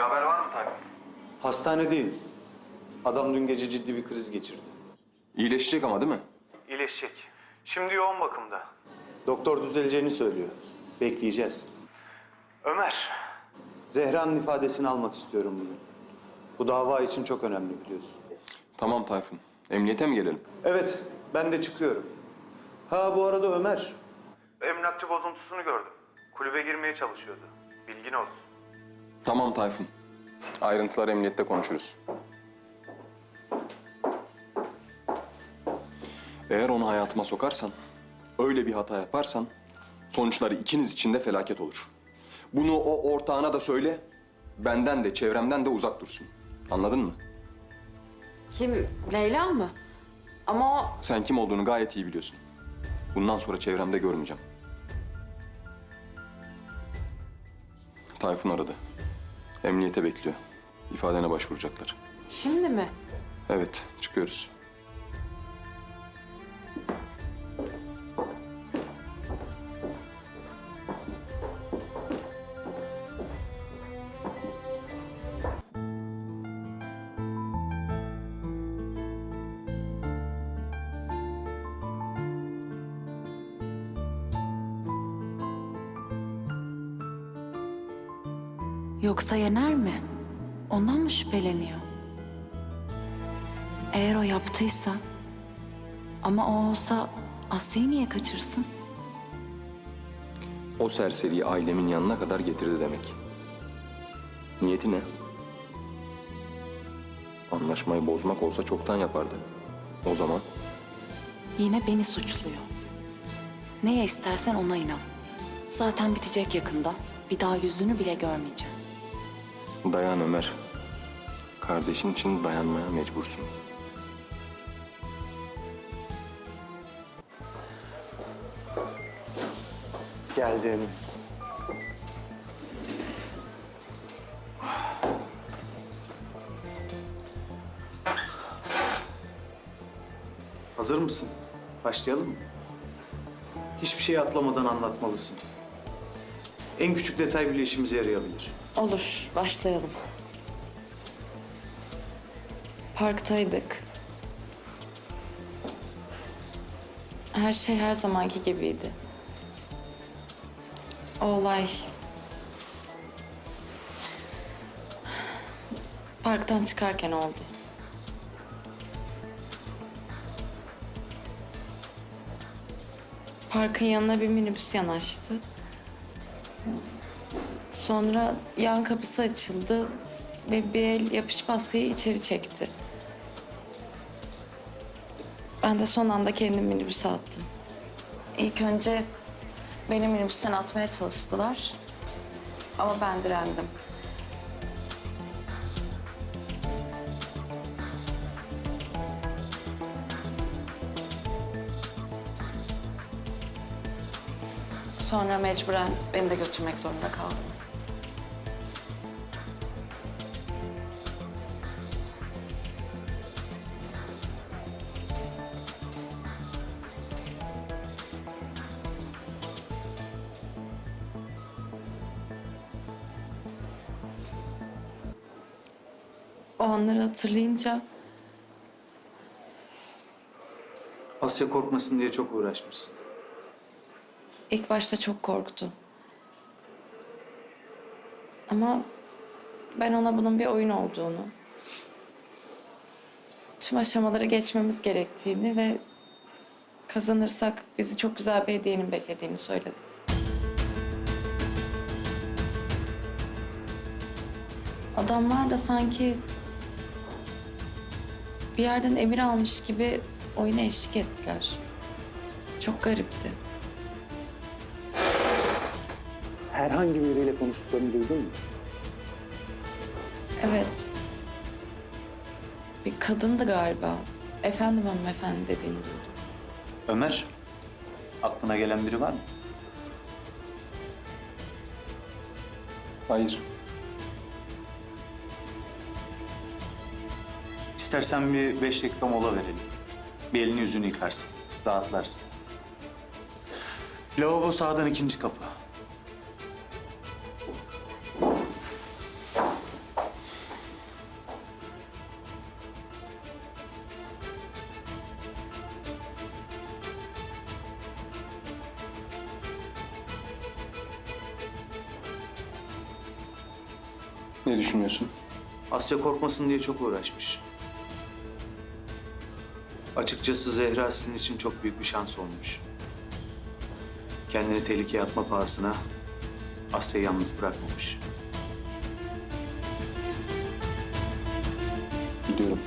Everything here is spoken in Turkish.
Bir haber var mı Tayfun? Hastanedeyim. Adam dün gece ciddi bir kriz geçirdi. İyileşecek ama değil mi? İyileşecek. Şimdi yoğun bakımda. Doktor düzeleceğini söylüyor. Bekleyeceğiz. Ömer. Zehra'nın ifadesini almak istiyorum bugün. Bu dava için çok önemli biliyorsun. Tamam Tayfun. Emniyete mi gelelim? Evet, ben de çıkıyorum. Ha bu arada Ömer. Emlakçı bozuntusunu gördüm. Kulübe girmeye çalışıyordu. Bilgin olsun. Tamam Tayfun. Ayrıntıları emniyette konuşuruz. Eğer onu hayatıma sokarsan, öyle bir hata yaparsan sonuçları ikiniz için de felaket olur. Bunu o ortağına da söyle, benden de çevremden de uzak dursun. Anladın mı? Kim? Leyla mı? Ama o... Sen kim olduğunu gayet iyi biliyorsun. Bundan sonra çevremde görmeyeceğim. Tayfun aradı. Emniyete bekliyor. İfadene başvuracaklar. Şimdi mi? Evet, çıkıyoruz. Yoksa Yener mi? Ondan mı şüpheleniyor? Eğer o yaptıysa... Ama o olsa Aslı'yı niye kaçırsın? O serseriyi ailemin yanına kadar getirdi demek. Niyeti ne? Anlaşmayı bozmak olsa çoktan yapardı. O zaman Yine beni suçluyor. Neye istersen ona inan. Zaten bitecek yakında. Bir daha yüzünü bile görmeyeceğim. Dayan Ömer. Kardeşin için dayanmaya mecbursun. Geldim. Hazır mısın? Başlayalım mı? Hiçbir şeyi atlamadan anlatmalısın. En küçük detay bile işimize yarayabilir. Olur, başlayalım. Parktaydık. Her şey her zamanki gibiydi. O olay... Parktan çıkarken oldu. Parkın yanına bir minibüs yanaştı. Sonra yan kapısı açıldı ve bir el yapışıp Asya'yı içeri çekti. Ben de son anda kendimi minibüse attım. İlk önce beni minibüsten atmaya çalıştılar. Ama ben direndim. Sonra mecburen beni de götürmek zorunda kaldım. O anları hatırlayınca Asya korkmasın diye çok uğraşmışsın. ilk başta çok korktu. Ama ben ona bunun bir oyun olduğunu, tüm aşamaları geçmemiz gerektiğini ve kazanırsak bizi çok güzel bir hediyenin beklediğini söyledim. Adamlar da sanki bir yerden emir almış gibi oyuna eşlik ettiler. Çok garipti. Herhangi biriyle konuştuklarını duydun mu? Evet. Bir kadındı galiba. Efendim hanımefendi dediğini duydum. Ömer, aklına gelen biri var mı? Hayır. İstersen bir beş dakika mola verelim. Bir elini yüzünü yıkarsın, rahatlarsın. Lavabo sağdan ikinci kapı. Ne düşünüyorsun? Asya korkmasın diye çok uğraşmış. Açıkçası Zehra sizin için çok büyük bir şans olmuş. Kendini tehlikeye atma pahasına Asya'yı yalnız bırakmamış. Biliyorum.